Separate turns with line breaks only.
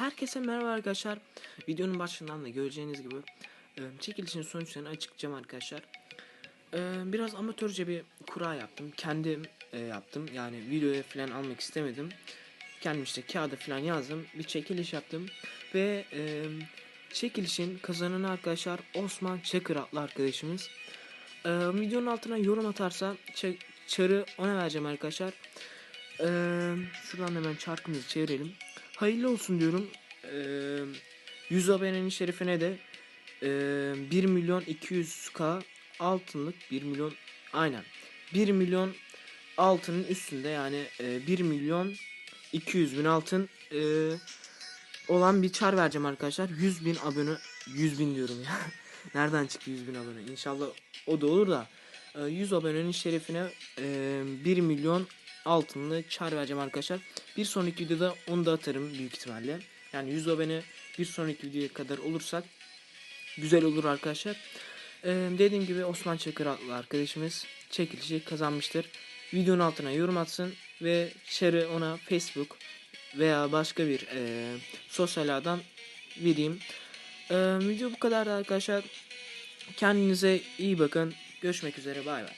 Herkese merhaba arkadaşlar. Videonun başından da göreceğiniz gibi e, çekilişin sonuçlarını açıklayacağım arkadaşlar. E, biraz amatörce bir kura yaptım. Kendim e, yaptım. Yani videoya falan almak istemedim. Kendim işte kağıda falan yazdım. Bir çekiliş yaptım. Ve çekilişin kazananı arkadaşlar Osman Çakır adlı arkadaşımız. Videonun altına yorum atarsa çarı ona vereceğim arkadaşlar. Şuradan hemen çarkımızı çevirelim. Hayırlı olsun diyorum. Ee, 100 abonenin şerifine de e, 1 milyon 200k altınlık 1 milyon aynen 1 milyon altının üstünde yani e, 1 milyon 200 bin altın e, olan bir çar vereceğim arkadaşlar. 100 bin abone 100 bin diyorum ya. Nereden çıktı 100 bin abone? İnşallah o da olur da. E, 100 abonenin şerefine e, 1 milyon altınlı çar vereceğim arkadaşlar. Bir sonraki videoda onu da atarım büyük ihtimalle. Yani 100 abone bir sonraki videoya kadar olursak güzel olur arkadaşlar. Ee, dediğim gibi Osman Çakır adlı arkadaşımız çekilişi kazanmıştır. Videonun altına yorum atsın ve şarı ona Facebook veya başka bir e, sosyal ağdan vereyim. Ee, video bu kadar arkadaşlar. Kendinize iyi bakın. Görüşmek üzere. Bay bay.